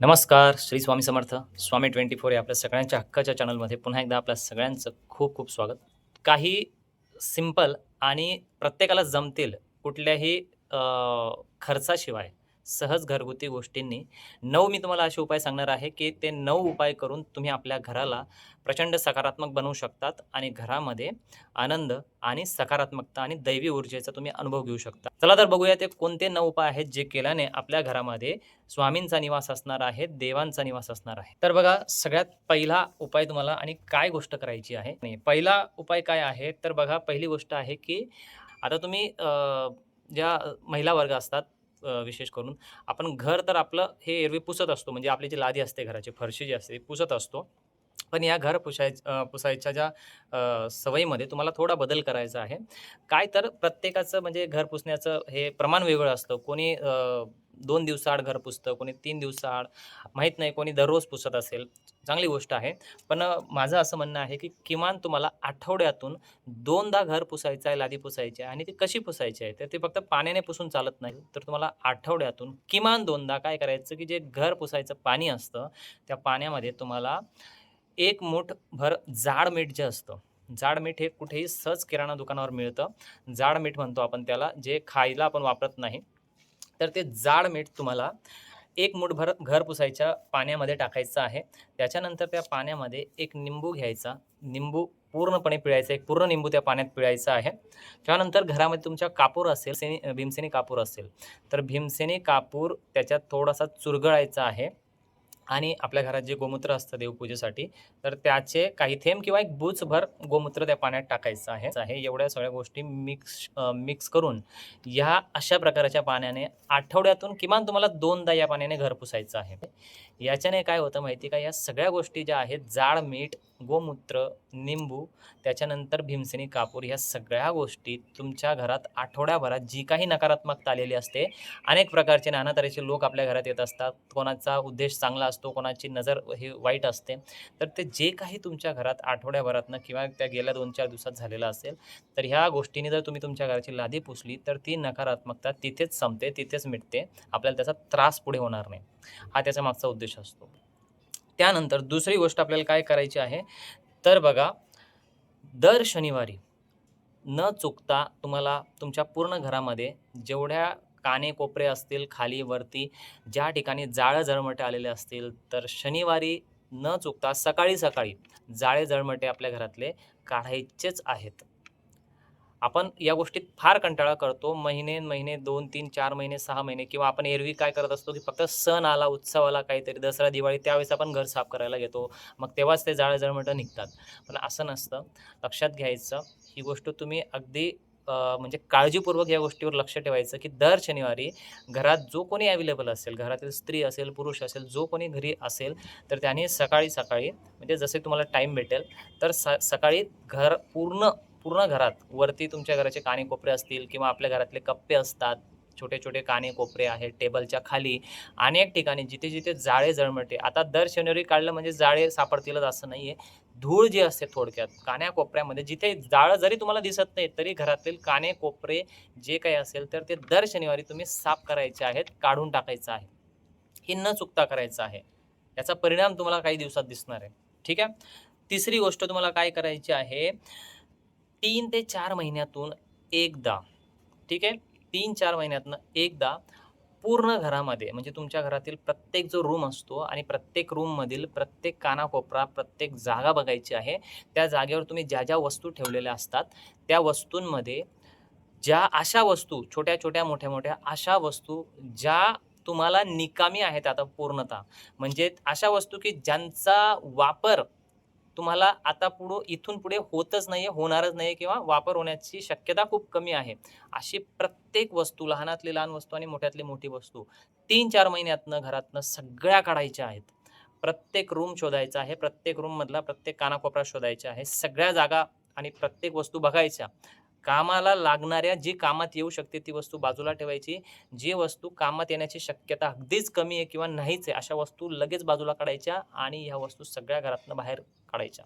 नमस्कार Shri Swami Samarth. Swami twenty four या आपल्या सगळ्यांच्या हक्काच्या चॅनलमध्ये पुन्हा एकदा आपल्या सगळ्यांचं खूप खूप स्वागत. काही सिंपल आणि प्रत्येकाला जमतील कुठल्याही खर्चाशिवाय सहज घरगुती गोष्टींनी. नऊ मी तुम्हाला असे उपाय सांगणार आहे की ते नऊ उपाय करून तुम्ही आपल्या घराला प्रचंड सकारात्मक बनवू शकतात आणि घरामध्ये आनंद आणि सकारात्मकता आणि दैवी ऊर्जेचा तुम्ही अनुभव घेऊ शकता. चला तर बघूया ते कोणते नऊ उपाय आहेत जे केल्याने आपल्या घरामध्ये स्वामींचा निवास असणार आहे देवांचा निवास असणार आहे. तर बघा सगळ्यात पहिला उपाय तुम्हाला आणि काय गोष्ट करायची आहे? नाही पहिला उपाय काय आहे? तर बघा पहिली गोष्ट आहे की आता तुम्ही ज्या महिला वर्ग असतात विशेष करून. आपण घर तर आपलं हे एरवी पुसत असतो म्हणजे आपली जी लादी असते घराची फरशी जी असते ती पुसत असतो. पण या घर पुसाय पुसायच्या ज्या सवयीमध्ये तुम्हाला थोडा बदल करायचा आहे. काय तर प्रत्येकाचं म्हणजे घर पुसण्याचं हे प्रमाण वेगळं असतं. कोणी दोन दिवसाआड घर पुसतं कोणी तीन दिवसाआड. माहीत नाही कोणी दररोज पुसत असेल. चांगली गोष्ट आहे. पण माझं असं म्हणणं आहे की किमान तुम्हाला आठवड्यातून दोनदा घर पुसायचं आहे लादी पुसायची आहे आणि ती कशी पुसायची आहे? तर ते फक्त पाण्याने पुसून चालत नाही. तर तुम्हाला आठवड्यातून किमान दोनदा काय करायचं की जे घर पुसायचं पाणी असतं त्या पाण्यामध्ये तुम्हाला एक मूठ भर जाड मीठ जे असतं जाड मीठ हे कुठेही सहज किराणा दुकानावर मिळतं. जाड मीठ म्हणतो आपण त्याला जे खायला आपण वापरत नाही. तर ते जाड मीठ तुम्हाला एक मुठभर घर पुसायच्या पाण्यामध्ये टाकायचं आहे. त्याच्यानंतर त्या पाण्यामध्ये एक निंबू घ्यायचा. निंबू पूर्णपणे पिळायचा एक पूर्ण निंबू त्या पाण्यात पिळायचा आहे. त्यानंतर घरामध्ये तुमच्या कापूर असेल सेनी भीमसेनी कापूर असेल तर भीमसेनी कापूर त्याच्यात थोडासा चुरगळायचा आहे. आणि आपल्या घरात जे गोमूत्र असतं देवपूजेसाठी तर त्याचे काही थेंब किंवा एक बुचभर गोमूत्र त्या पाण्यात टाकायचं आहे. आहे. एवढ्या सगळ्या गोष्टी मिक्स मिक्स करून ह्या अशा प्रकारच्या पाण्याने आठवड्यातून किमान तुम्हाला दोनदा या पाण्याने घर पुसायचं आहे. याच्याने काय होतं माहिती का? या सगळ्या गोष्टी ज्या आहेत जाड मीठ गोमूत्र निंबू त्याच्यानंतर भीमसेनी कापूर ह्या सगळ्या गोष्टी तुमच्या घरात आठवड्याभरात जी काही नकारात्मकता आलेली असते अनेक प्रकारचे नाना तऱ्हेचे लोक आपल्या घरात येत असतात. कोणाचा उद्देश चांगला असतो कोणाची नजर ही वाईट असते. तर ते जे काही तुमच्या घरात आठवड्याभरातनं किंवा त्या गेल्या दोन चार दिवसात झालेलं असेल तर ह्या गोष्टीने जर तुम्ही तुमच्या घराची लादी पुसली तर ती नकारात्मकता तिथेच संपते तिथेच मिटते. आपल्याला त्याचा त्रास पुढे होणार नाही. हा त्याचा मागचा उद्देश असतो. त्यानंतर दुसरी गोष्ट आपल्याला काय करायची आहे? तर बघा दर शनिवारी न चुकता तुम्हाला तुमच्या पूर्ण घरामध्ये जेवढ्या काने कोपरे असतील खाली वरती ज्या ठिकाणी जाळं जळमटे आलेले असतील तर शनिवारी न चुकता सकाळी सकाळी जाळे जळमटे आपल्या घरातले काढायचेच आहेत. आपण या गोष्टीत फार कंटाळा करतो. महिने महिने दोन तीन चार महिने सहा महिने किंवा आपण एरवी काय करत असतो की फक्त सण आला उत्सव आला काहीतरी दसरा दिवाळी त्यावेळेस आपण घर साफ करायला घेतो. मग तेव्हाच ते जाळे जळमटं निघतात. पण असं नसतं. लक्षात घ्यायचं ही गोष्ट तुम्ही अगदी म्हणजे काळजीपूर्वक या गोष्टीवर लक्ष ठेवायचं की दर शनिवारी घरात जो कोणी अवेलेबल असेल घरातील स्त्री असेल पुरुष असेल जो कोणी घरी असेल तर त्याने सकाळी सकाळी म्हणजे जसे तुम्हाला टाईम भेटेल तर स सकाळी घर पूर्ण पूर्ण घरात. वरती तुमच्या घराचे काने कोपरे असतील किंवा आपल्या घरातले कप्पे असतात. छोटे छोटे काने कोपरे आहेत टेबलच्या खाली. अनेक ठिकाणी जिथे जिथे जाळे जळमटे आता दर शनिवारी काढलं म्हणजे जाळे सापडतीलच असं नाही आहे धूळ जी असते थोडक्यात कान्या कोपऱ्यामध्ये जिथे जाळं जरी तुम्हाला दिसत नाही तरी घरातील काने कोपरे जे काही असेल तर ते दर शनिवारी तुम्ही साफ करायचे आहेत काढून टाकायचं आहे. हे न चुकता करायचं आहे. याचा परिणाम तुम्हाला काही दिवसात दिसणार आहे. ठीक आहे? तिसरी गोष्ट तुम्हाला काय करायची आहे? तीन ते चार महिन्यातून एकदा ठीक आहे? तीन चार महिन्यातनं एकदा पूर्ण घरामध्ये म्हणजे तुमच्या घरातील प्रत्येक जो रूम असतो आणि प्रत्येक रूममधील प्रत्येक कानाकोपरा प्रत्येक जागा बघायची आहे त्या जागेवर तुम्ही ज्या ज्या वस्तू ठेवलेल्या असतात त्या वस्तूंमध्ये ज्या अशा वस्तू छोट्या छोट्या मोठ्या मोठ्या अशा वस्तू ज्या तुम्हाला निकामी आहेत आता पूर्णतः. म्हणजे अशा वस्तू की ज्यांचा वापर तुम्हाला आता पुढं इथून पुढे होतच नाही होणारच नाही किंवा वापर होण्याची शक्यता खूप कमी आहे. अशी प्रत्येक वस्तू लहानातली लहान वस्तू आणि मोठ्यातली मोठी वस्तू तीन चार महिन्यातनं घरातनं सगळ्या काढायच्या आहेत. प्रत्येक रूम शोधायचा आहे प्रत्येक रूममधला प्रत्येक कानाकोपरा शोधायचा आहे सगळ्या जागा आणि प्रत्येक वस्तू बघायच्या. कामाला लागणाऱ्या जी कामात येऊ शकते ती वस्तू बाजूला ठेवायची. जी वस्तू कामात येण्याची शक्यता अगदीच कमी आहे किंवा नाहीच आहे अशा वस्तू लगेच बाजूला काढायच्या आणि ह्या वस्तू सगळ्या घरातनं बाहेर काढायच्या.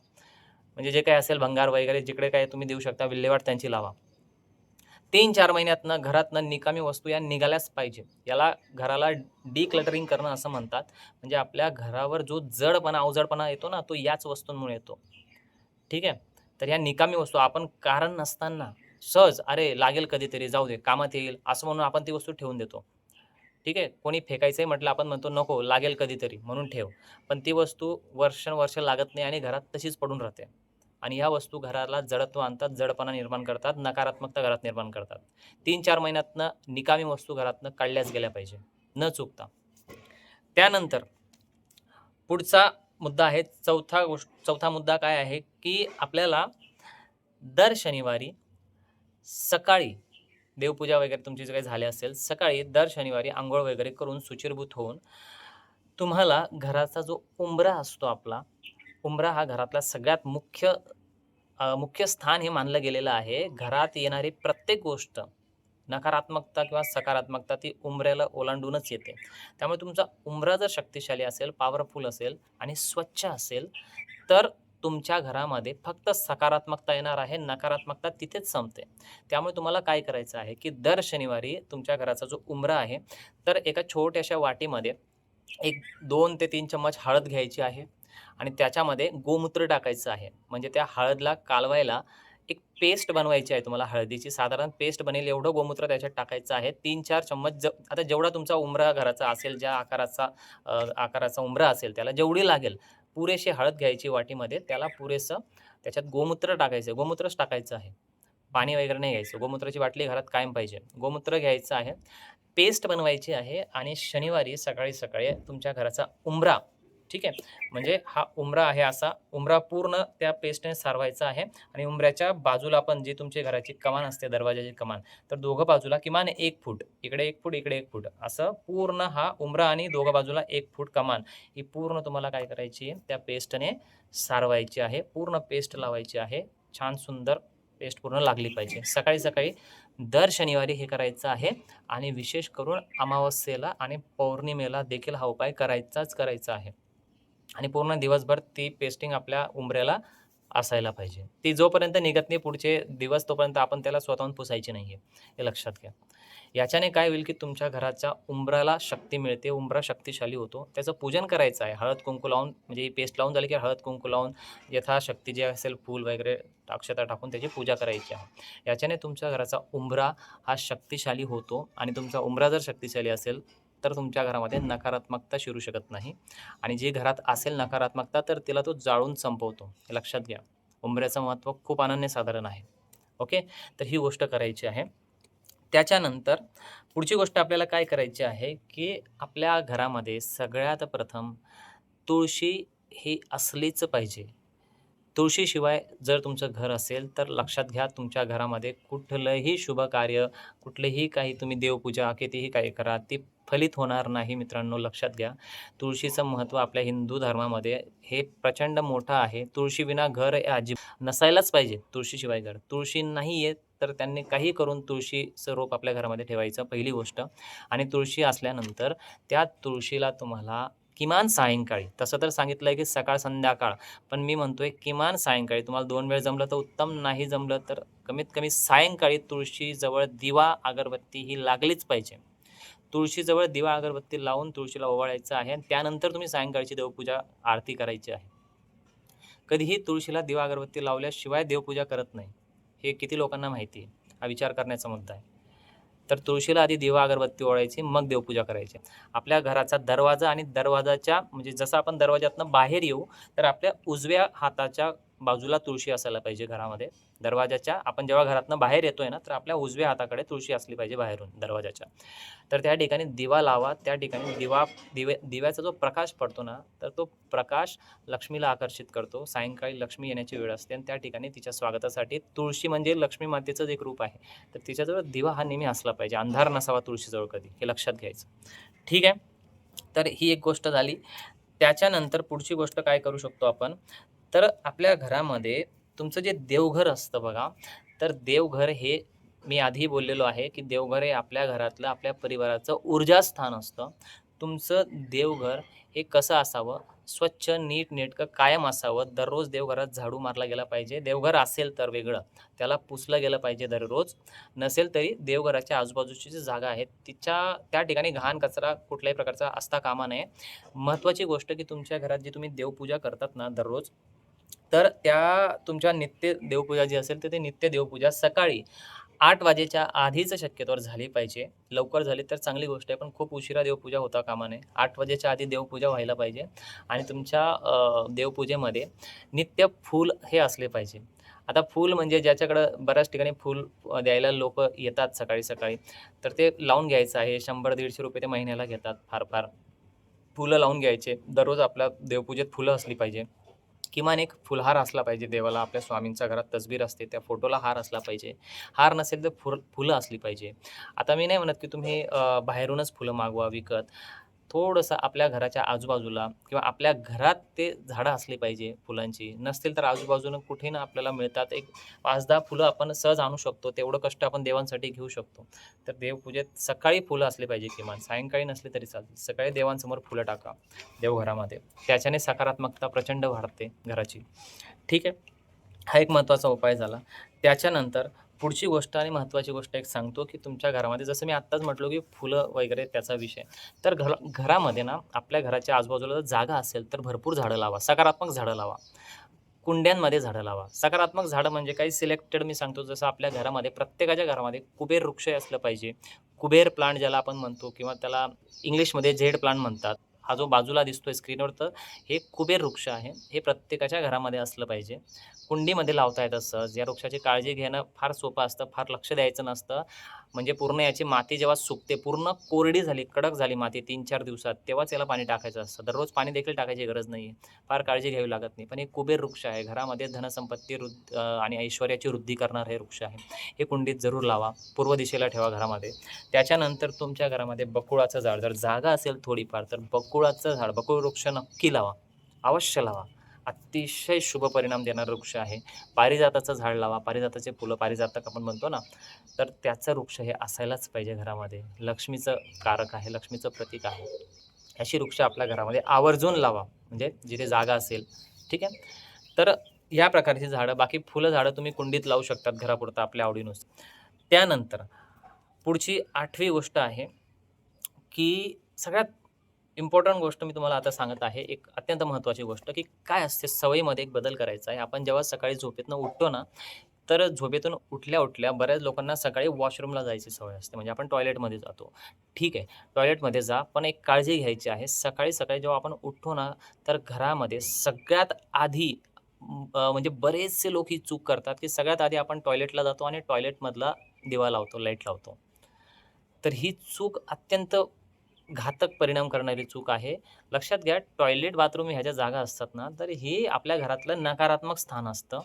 म्हणजे जे काय असेल भंगार वगैरे जिकडे काय तुम्ही देऊ शकता विल्हेवाट त्यांची लावा. तीन चार महिन्यातनं घरातनं निकामी वस्तू या निघाल्याच पाहिजे. याला घराला डिक्लटरिंग करणं असं म्हणतात. म्हणजे आपल्या घरावर जो जडपणा अवजडपणा येतो ना तो याच वस्तूंमुळे येतो. ठीक आहे? तर ह्या निकामी वस्तू आपण कारण नसताना सहज अरे लागेल कधीतरी जाऊ दे कामात येईल असं म्हणून आपण ती वस्तू ठेवून देतो. ठीक आहे? कोणी फेकायचंय म्हटलं आपण म्हणतो नको लागेल कधीतरी म्हणून ठेव. पण ती वस्तू वर्षानुवर्ष लागत नाही आणि घरात तशीच पडून राहते. आणि ह्या वस्तू घराला जडत्व आणतात जडपणा निर्माण करतात नकारात्मकता घरात निर्माण करतात. तीन चार महिन्यातनं निकामी वस्तू घरातनं काढल्याच गेल्या पाहिजे. न चुकता. त्यानंतर पुढचा मुद्दा आहे चौथा गोष्ट चौथा मुद्दा काय आहे की आपल्याला दर शनिवारी सकाळी देवपूजा वगैरे तुमची जर काही झाले असेल सकाळी दर शनिवारी आंघोळ वगैरे करून सुचिरभूत होऊन तुम्हाला घराचा जो उंबरा असतो आपला उंबरा हा घरातला सगळ्यात मुख्य मुख्य स्थान हे मानलं गेलेलं आहे. घरात येणारी प्रत्येक गोष्ट नकारात्मकता किंवा सकारात्मकता ती उंबऱ्याला ओलांडूनच येते. त्यामुळे तुमचा उंबरा जर शक्तिशाली असेल पॉवरफुल असेल आणि स्वच्छ असेल तर तुमच्या घरामध्ये फक्त सकारात्मकता येणार आहे नकारात्मकता तिथेच संपते. त्यामुळे तुम्हाला काय करायचं आहे की दर शनिवारी तुमच्या घराचा जो उमरा आहे तर एका छोट्याशा वाटीमध्ये एक दोन ते तीन चम्मच हळद घ्यायची आहे आणि त्याच्यामध्ये गोमूत्र टाकायचं आहे. म्हणजे त्या हळदला कालवायला एक पेस्ट बनवायची आहे तुम्हाला हळदीची. साधारण पेस्ट बनेल एवढं गोमूत्र त्याच्यात टाकायचं आहे. तीन चार चम्मच ज आता जेवढा तुमचा उंबरा घराचा असेल ज्या आकाराचा आकाराचा उमरा असेल त्याला जेवढी लागेल पुरेशी हळद घ्यायची वाटीमध्ये त्याला पुरेसं त्याच्यात गोमूत्र टाकायचं गोमूत्रच टाकायचं आहे. पाणी वगैरे नाही घ्यायचं. गोमूत्राची बाटली घरात कायम पाहिजे. गोमूत्र घ्यायचं आहे. पेस्ट बनवायची आहे आणि शनिवारी सकाळी सकाळी तुमच्या घराचा उंबरा ठीक आहे? म्हणजे हा उंबरा आहे असा. उंबरा पूर्ण त्या पेस्टने सारवायचा आहे आणि उंबऱ्याच्या बाजूला पण जी तुमची घराची कमान असते दरवाजाची कमान तर दोघं बाजूला किमान एक फूट. इकडे एक फूट इकडे एक फूट. असं पूर्ण हा उंबरा आणि दोघं बाजूला एक फूट कमान ही पूर्ण तुम्हाला काय करायची त्या पेस्टने सारवायची आहे. पूर्ण पेस्ट लावायची आहे. छान सुंदर पेस्ट पूर्ण लागली पाहिजे. सकाळी सकाळी दर शनिवारी हे करायचं आहे आणि विशेष करून अमावस्येला आणि पौर्णिमेला देखील हा उपाय करायचाच करायचा आहे. आणि पूर्ण दिवसभर ती पेस्टिंग आपल्या उंबऱ्याला असायला पाहिजे. ती जोपर्यंत निघत नाही पुढचे दिवस तोपर्यंत आपण त्याला स्वतःहून पुसायची नाही आहे हे लक्षात घ्या. याच्याने काय होईल की तुमच्या घराच्या उंबराला शक्ती मिळते उंबरा शक्तिशाली होतो. त्याचं पूजन करायचं आहे. हळद कुंकू लावून म्हणजे पेस्ट लावून झाली की हळद कुंकू लावून यथाशक्ती जे असेल फूल वगैरे अक्षता टाकून त्याची पूजा करायची आहे. याच्याने तुमच्या घराचा उंबरा हा शक्तिशाली होतो आणि तुमचा उंबरा जर शक्तिशाली असेल तर तुमच्या घरामध्ये नकारात्मकता शिरू शकत नाही. आणि जे घरात असेल नकारात्मकता तर तिला तो जाळून संपवतो. हे लक्षात घ्या. उंबऱ्याचं महत्त्व खूप अनन्यसाधारण आहे. ओके? तर ही गोष्ट करायची आहे. त्याच्यानंतर पुढची गोष्ट आपल्याला काय करायची आहे की आपल्या घरामध्ये सगळ्यात प्रथम तुळशी ही असलीच पाहिजे. तुळशीशिवाय जर तुमचं घर असेल तर लक्षात घ्या तुमच्या घरामध्ये कुठलंही शुभ कार्य कुठलंही काही तुम्ही देवपूजा कितीही काही करा ती फलित होणार नाही मित्रांनो लक्षात घ्या. तुळशीचं महत्त्व आपल्या हिंदू धर्मामध्ये हे प्रचंड मोठं आहे. तुळशीविना घर हे अजिब नसायलाच पाहिजे तुळशीशिवाय घर. तुळशी नाही येत तर त्यांनी काही करून तुळशीचं रोप आपल्या घरामध्ये ठेवायचं पहिली गोष्ट. आणि तुळशी असल्यानंतर त्या तुळशीला तुम्हाला किमान सायंकाळी. तसं तर सांगितलं आहे की सकाळ संध्याकाळ. पण मी म्हणतोय किमान सायंकाळी. तुम्हाला दोन वेळ जमलं तर उत्तम नाही जमलं तर कमीत कमी सायंकाळी तुळशीजवळ दिवा अगरबत्ती ही लागलीच पाहिजे. तुळशीजवळ दिवा अगरबत्ती लावून तुळशीला ओवाळायचं आहे आणि त्यानंतर तुम्ही सायंकाळची देवपूजा आरती करायची आहे. कधीही तुळशीला दिवा अगरबत्ती लावल्याशिवाय देवपूजा करत नाही. हे किती लोकांना माहिती आहे? हा विचार करण्याचा मुद्दा आहे. तर तुळशीला आधी दिवा अगरबत्ती ओळायची मग देवपूजा करायची. आपल्या घराचा दरवाजा आणि दरवाजाच्या म्हणजे जसं आपण दरवाजातनं बाहेर येऊ तर आपल्या उजव्या हाताच्या बाजूला तुळशी असायला पाहिजे घरामध्ये. दरवाजाच्या आपण जेव्हा घरातनं बाहेर येतोय ना तर आपल्या उजव्या हाताकडे तुळशी असली पाहिजे बाहेरून दरवाजाच्या. तर त्या ठिकाणी दिवा लावा त्या ठिकाणी दिवा दिवे दिव्याचा जो प्रकाश पडतो ना तर तो प्रकाश लक्ष्मीला आकर्षित करतो. सायंकाळी लक्ष्मी येण्याची वेळ असते आणि त्या ठिकाणी तिच्या स्वागतासाठी तुळशी म्हणजे लक्ष्मी मातेचंच एक रूप आहे. तर तिच्याजवळ दिवा हा नेहमी असला पाहिजे अंधार नसावा तुळशीजवळ कधी हे लक्षात घ्यायचं. ठीक आहे? तर ही एक गोष्ट झाली. त्याच्यानंतर पुढची गोष्ट काय करू शकतो आपण? तर आपल्या घरामध्ये तुमचं जे देवघर असतं बघा तर देवघर हे मी आधी बोललेलो आहे की देवघर हे आपल्या घरातलं आपल्या परिवाराचं ऊर्जास्थान असतं. तुमचं देवघर हे कसं असावं? स्वच्छ नीट नेटकं कायम असावं. दररोज देवघरात झाडू मारला गेला पाहिजे. देवघर असेल तर वेगळं. त्याला पुसलं गेलं पाहिजे दररोज. नसेल तरी देवघराच्या आजूबाजूची जी जागा आहे तिच्या त्या ठिकाणी घाण कचरा कुठल्याही प्रकारचा असता कामा नये. महत्त्वाची गोष्ट की तुमच्या घरात जी तुम्ही देवपूजा करतात ना दररोज तर त्या तुमच्या नित्य देवपूजा जी असेल तर ते नित्य देवपूजा सकाळी आठ वाजेच्या आधीच शक्यतोवर झाली पाहिजे. लवकर झाली तर चांगली गोष्ट आहे पण खूप उशिरा देवपूजा होता कामा नये आठ वाजेच्या आधी देवपूजा व्हायला पाहिजे आणि तुमच्या देवपूजेमध्ये नित्य फूल हे असले पाहिजे. आता फूल म्हणजे ज्याच्याकडं बऱ्याच ठिकाणी फूल द्यायला लोक येतात सकाळी सकाळी तर ते लावून घ्यायचं आहे. शंभर दीडशे रुपये ते महिन्याला घेतात फार फार. फुलं लावून घ्यायचे. दररोज आपल्या देवपूजेत फुलं असली पाहिजे. किमान एक फुलहार असला पाहिजे देवाला आपल्या स्वामींच्या घरात तसबीर असते त्या फोटोला हार असला पाहिजे. हार नसेल तर फुल फुलं असली पाहिजे. आता मी नाही म्हणत की तुम्ही बाहेरूनच फुलं मागवा विकत. थोडंसं आपल्या घराच्या आजूबाजूला किंवा आपल्या घरात ते झाडं असली पाहिजे फुलांची. नसतील तर आजूबाजूनं कुठे ना आपल्याला मिळतात. एक पाच दहा फुलं आपण सहज आणू शकतो. तेवढं कष्ट आपण देवांसाठी घेऊ शकतो. तर देवपूजेत सकाळी फुलं असली पाहिजे किमान. सायंकाळी नसली तरी चालते सकाळी देवांसमोर फुलं टाका देवघरामध्ये. त्याच्याने सकारात्मकता प्रचंड वाढते घराची. ठीक आहे? हा एक महत्त्वाचा उपाय झाला. त्याच्यानंतर पुढची गोष्ट आणि महत्त्वाची गोष्ट एक सांगतो की तुमच्या घरामध्ये जसं मी आत्ताच म्हटलो की फुलं वगैरे त्याचा विषय. तर घर घरामध्ये ना आपल्या घराच्या आजूबाजूला जर जागा असेल तर भरपूर झाडं लावा. सकारात्मक झाडं लावा. कुंड्यांमध्ये झाडं लावा. सकारात्मक झाडं म्हणजे काही सिलेक्टेड मी सांगतो जसं आपल्या घरामध्ये प्रत्येकाच्या घरामध्ये कुबेर वृक्ष असलं पाहिजे. कुबेर प्लांट ज्याला आपण म्हणतो किंवा त्याला इंग्लिशमध्ये झेड प्लांट म्हणतात. हा जो बाजूला दिसतोय स्क्रीनवर तर हे कुबेर वृक्ष आहे. हे प्रत्येकाच्या घरामध्ये असलं पाहिजे. कुंडीमध्ये लावता येतं सहज. या वृक्षाची काळजी घेणं फार सोपं असतं फार लक्ष द्यायचं नसतं. म्हणजे पूर्ण याची माती जेव्हा सुकते पूर्ण कोरडी झाली कडक झाली माती तीन चार दिवसात तेव्हाच याला पाणी टाकायचं असतं. दररोज पाणी देखील टाकायची गरज नाही आहे फार काळजी घ्यावी लागत नाही. पण हे कुबेर वृक्ष आहे. घरामध्ये धनसंपत्ती वृद्ध आणि ऐश्वर्याची वृद्धी करणार हे वृक्ष आहे. हे कुंडीत जरूर लावा. पूर्व दिशेला ठेवा घरामध्ये. त्याच्यानंतर तुमच्या घरामध्ये बकुळाचं झाड. जर जागा असेल थोडीफार तर बकुळाचं झाड बकुळ वृक्ष नक्की लावा. अवश्य लावा. अतिशय शुभ परिणाम देणारं वृक्ष आहे. पारिजाताचं झाड लावा. पारिजाताचे फुलं पारिजातक आपण म्हणतो ना तर त्याचं वृक्ष हे असायलाच पाहिजे घरामध्ये. लक्ष्मीचं कारक आहे लक्ष्मीचं प्रतीक आहे. अशी वृक्ष आपल्या घरामध्ये आवर्जून लावा. म्हणजे जिथे जागा असेल. ठीक आहे? तर या प्रकारची झाडं बाकी फुलं झाडं तुम्ही कुंडीत लावू शकतात घरापुरतं आपल्या आवडीनुसार. त्यानंतर पुढची आठवी गोष्ट आहे की सगळ्यात इम्पॉर्टंट गोष्ट मी तुम्हाला आता सांगत आहे एक अत्यंत महत्त्वाची गोष्ट की काय असते सवयीमध्ये एक बदल करायचा आहे. आपण जेव्हा सकाळी झोपेतनं उठतो ना तर झोपेतून उठल्या उठल्या बऱ्याच लोकांना सकाळी वॉशरूमला जायची सवय असते. म्हणजे आपण टॉयलेटमध्ये जातो. ठीक आहे टॉयलेटमध्ये जा पण एक काळजी घ्यायची आहे. सकाळी सकाळी जेव्हा आपण उठतो ना तर घरामध्ये सगळ्यात आधी म्हणजे बरेचसे लोक ही चूक करतात की सगळ्यात आधी आपण टॉयलेटला जातो आणि टॉयलेटमधला दिवा लावतो लाइट लावतो. तर ही चूक अत्यंत घातक परिणाम करणारी चूक आहे. लक्षात घ्या टॉयलेट बाथरूम ह्या ज्या जागा असतात ना तर हे आपल्या घरातलं नकारात्मक स्थान असतं.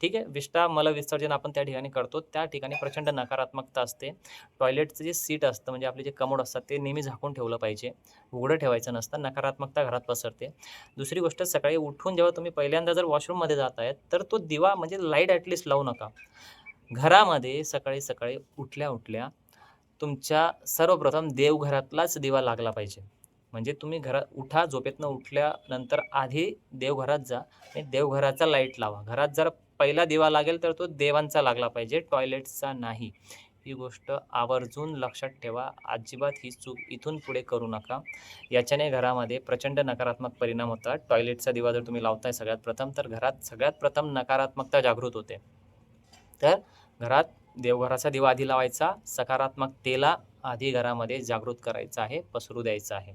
ठीक आहे? विष्ठा मल विसर्जन आपण त्या ठिकाणी करतो. त्या ठिकाणी प्रचंड नकारात्मकता असते. टॉयलेटचं जे सीट असतं म्हणजे आपले जे कमोड असतात ते नेहमी झाकून ठेवलं पाहिजे. उघडं ठेवायचं नसतं नकारात्मकता घरात पसरते. दुसरी गोष्ट सकाळी उठून जेव्हा तुम्ही पहिल्यांदा जर वॉशरूममध्ये जात आहेत तर तो दिवा म्हणजे लाइट ॲटलिस्ट लावू नका. घरामध्ये सकाळी सकाळी उठल्या उठल्या तुमच्या सर्वप्रथम देवघरातलाच दिवा लागला पाहिजे. म्हणजे तुम्ही घरात उठा झोपेतनं उठल्यानंतर आधी देवघरात जा आणि देवघराचा लाइट लावा. घरात जर पहिला दिवा लागेल तर तो देवांचा लागला पाहिजे टॉयलेटचा नाही. ही गोष्ट आवर्जून लक्षात ठेवा. अजिबात ही चूक इथून पुढे करू नका. याच्याने घरामध्ये प्रचंड नकारात्मक परिणाम होतात. टॉयलेटचा दिवा जर तुम्ही लावताय सगळ्यात प्रथम तर घरात सगळ्यात प्रथम नकारात्मकता जागृत होते. तर घरात देवघराचा दिवा आधी लावायचा सकारात्मकतेला आधी घरामध्ये जागृत करायचं आहे पसरू द्यायचं आहे.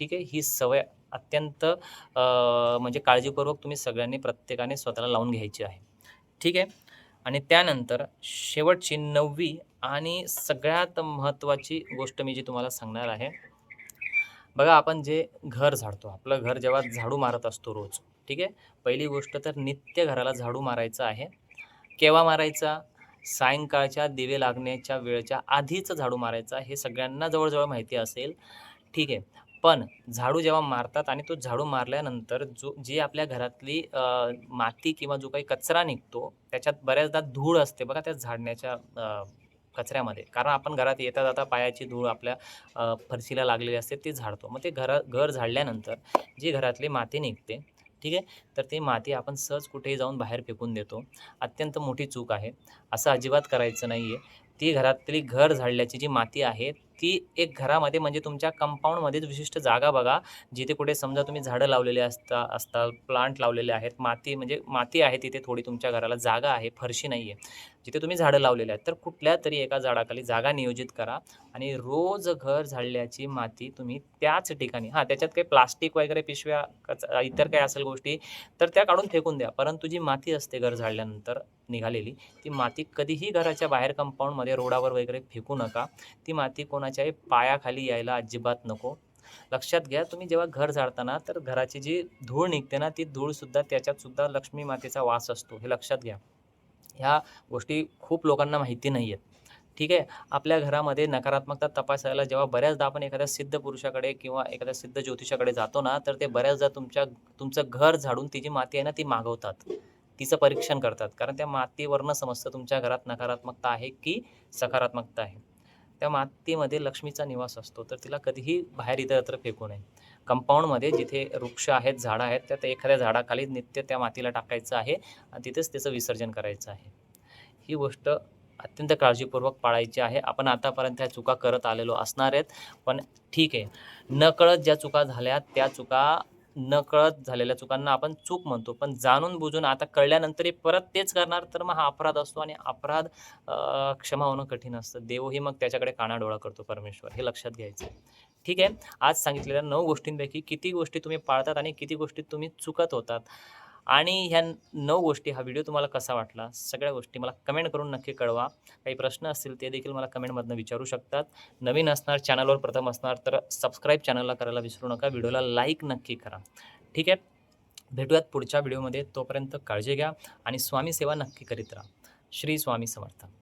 ठीक आहे? ही सवय अत्यंत म्हणजे काळजीपूर्वक तुम्ही सगळ्यांनी प्रत्येकाने स्वतःला लावून घ्यायची आहे. ठीक आहे? आणि त्यानंतर शेवटची नववी आणि सगळ्यात महत्त्वाची गोष्ट मी जी तुम्हाला सांगणार आहे बघा आपण जे घर झाडतो आपलं घर जेव्हा झाडू मारत असतो रोज ठीक आहे? पहिली गोष्ट तर नित्य घराला झाडू मारायचं आहे. केव्हा मारायचा? सायंकाळच्या दिवे लागण्याच्या वेळेच्या आधीच झाडू मारायचा हे सगळ्यांना जवळजवळ माहिती असेल. ठीक आहे. पण झाडू जेव्हा मारतात आणि तो झाडू मारल्यानंतर जो जी आपल्या घरातली माती किंवा जो काही कचरा निघतो त्याच्यात बऱ्याचदा धूळ असते बघा त्या झाडण्याच्या कचऱ्यामध्ये. कारण आपण घरात येता जाता पायाची धूळ आपल्या फरशीला लागलेली असते ती झाडतो. मग ते घरा घर झाडल्यानंतर जी घरातली माती निघते ठीक आहे? तर ती माती आपण सहज कुठेही जाऊन बाहेर फेकून देतो. अत्यंत मोठी चूक आहे. असं अजिबात करायचं नाही आहे ती घरातली घर झाडल्याची जी माती आहे ती एक घरामध्ये म्हणजे तुमच्या कंपाऊंडमध्येच विशिष्ट जागा बघा जिथे कुठे समजा तुम्ही झाडं लावलेले असता असतात प्लांट लावलेले आहेत माती म्हणजे माती आहे तिथे थोडी तुमच्या घराला जागा आहे फरशी नाही आहे जिथे तुम्ही झाडं लावलेली आहेत तर कुठल्या तरी एका झाडाखाली जागा नियोजित करा आणि रोज घर झाडल्याची माती तुम्ही त्याच ठिकाणी हां त्याच्यात काही प्लास्टिक वगैरे पिशव्या कचरा इतर काही असेल गोष्टी तर त्या काढून फेकून द्या. परंतु जी माती असते घर झाडल्यानंतर निघालेली ती माती कधीही घराच्या बाहेर कंपाऊंडमध्ये रोडावर वगैरे फेकू नका. ती माती कोणाच्याही पायाखाली यायला अजिबात नको. लक्षात घ्या तुम्ही जेव्हा घर झाडताना तर घराची जी धूळ निघते ना ती धूळसुद्धा त्याच्यातसुद्धा लक्ष्मी मातेचा वास असतो. हे लक्षात घ्या. ह्या गोष्टी खूप लोकांना माहिती नाही आहेत ठीक आहे? आपल्या घरामध्ये नकारात्मकता तपासायला जेव्हा बऱ्याचदा आपण एखाद्या सिद्ध पुरुषाकडे किंवा एखाद्या सिद्ध ज्योतिषाकडे जातो ना तर ते बऱ्याचदा तुमच्या तुमचं घर झाडून ती जी माती आहे ना ती मागवतात. तिचं परीक्षण करतात. कारण त्या मातीवरनं समजतं तुमच्या घरात नकारात्मकता आहे की सकारात्मकता आहे? त्या मातीमध्ये लक्ष्मीचा निवास असतो. तर तिला कधीही बाहेर इतरत्र फेकू नये. कंपाऊंडमध्ये जिथे वृक्ष आहेत झाडं आहेत त्यात एखाद्या झाडाखाली नित्य त्या मातीला टाकायचं आहे आणि तिथेच त्याचं विसर्जन करायचं आहे. ही गोष्ट अत्यंत काळजीपूर्वक पाळायची आहे. आपण आतापर्यंत ह्या चुका करत आलेलो असणार आहेत पण ठीक आहे. नकळत ज्या चुका झाल्या त्या चुका नकळत झालेल्या चुकांना आपण चूक म्हणतो. पण जाणून बुजून आता कळल्यानंतरही परत तेच करणार तर मग हा अपराध असतो आणि अपराध क्षमा होणं कठीण असतं. देवही मग त्याच्याकडे कानाडोळा करतो परमेश्वर हे लक्षात घ्यायचं ठीक आहे? आज सांगितलेल्या नऊ गोष्टींपैकी किती गोष्टी तुम्ही पाळतात आणि किती गोष्टी तुम्ही चुकत होतात? आणि ह्या नऊ गोष्टी हा व्हिडिओ तुम्हाला कसा वाटला? सगळ्या गोष्टी मला कमेंट करून नक्की कळवा. काही प्रश्न असतील ते देखील मला कमेंटमधनं विचारू शकतात. नवीन असणार चॅनलवर प्रथम असणार तर सबस्क्राईब चॅनलला करायला विसरू नका. व्हिडिओला लाईक नक्की करा. ठीक आहे? भेटूयात पुढच्या व्हिडिओमध्ये तोपर्यंत काळजी घ्या आणि स्वामी सेवा नक्की करीत राहा. श्री स्वामी समर्थ.